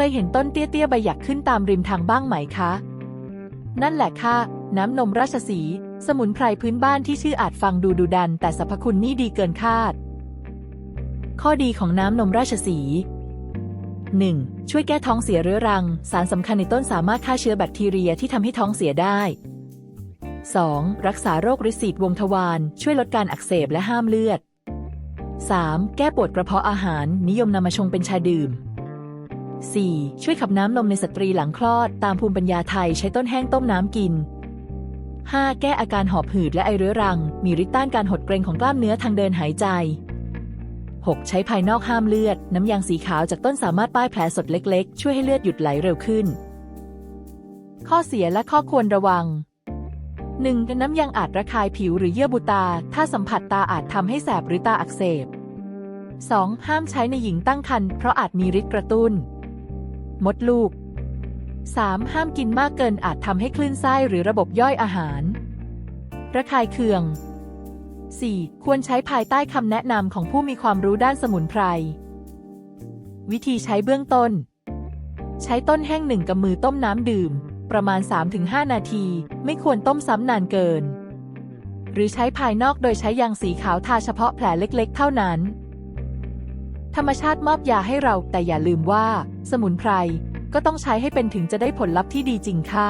เคยเห็นต้นเตี้ยๆใบหยักขึ้นตามริมทางบ้างไหมคะ นั่นแหละค่ะ น้ำนมราชสี สมุนไพรพื้นบ้านที่ชื่ออาจฟังดูดุดัน แต่สรรพคุณนี่ดีเกินคาด ข้อดีของน้ำนมราชสีห์ 1. ช่วยแก้ท้องเสียเรื้อรัง สารสำคัญในต้นสามารถฆ่าเชื้อแบคทีเรียที่ทำให้ท้องเสียได้ 2. รักษาโรคริดสีดวงทวาร ช่วยลดการอักเสบและห้ามเลือด 3. แก้ปวดกระเพาะอาหาร นิยมนำมาชงเป็นชาดื่ม 4. ช่วยขับน้ำนมในสตรีหลังคลอด ตามภูมิปัญญาไทยใช้ต้นแห้งต้มน้ำกิน 5. แก้อาการหอบหืดและไอเรื้อรัง มีฤทธิ์ต้านการหดเกร็งของกล้ามเนื้อทางเดินหายใจ 6. ใช้ภายนอกห้ามเลือด น้ำยางสีขาวจากต้นสามารถป้ายแผลสดเล็กๆ ช่วยให้เลือดหยุดไหลเร็วขึ้น ข้อเสียและข้อควรระวัง 1. น้ำยางอาจระคายผิวหรือเยื่อบุตา ถ้าสัมผัสตาอาจทำให้แสบหรือตาอักเสบ 2. ห้ามใช้ในหญิงตั้งครรภ์เพราะอาจมีฤทธิ์กระตุ้น มดลูก 3. ห้ามกินมากเกินอาจทำให้คลื่นไส้หรือระบบย่อยอาหาร ระคายเคือง 4. ควรใช้ภายใต้คำแนะนำของผู้มีความรู้ด้านสมุนไพร วิธีใช้เบื้องต้น ใช้ต้นแห้งหนึ่งกำมือต้มน้ำดื่ม ประมาณ 3-5 นาที ไม่ควรต้มซ้ำนานเกิน หรือใช้ภายนอกโดยใช้ยางสีขาวทาเฉพาะแผลเล็กๆ เท่านั้น ธรรมชาติมอบยาให้เรา แต่อย่าลืมว่า สมุนไพรก็ต้องใช้ให้เป็นถึงจะได้ผลลัพธ์ที่ดีจริงค่ะ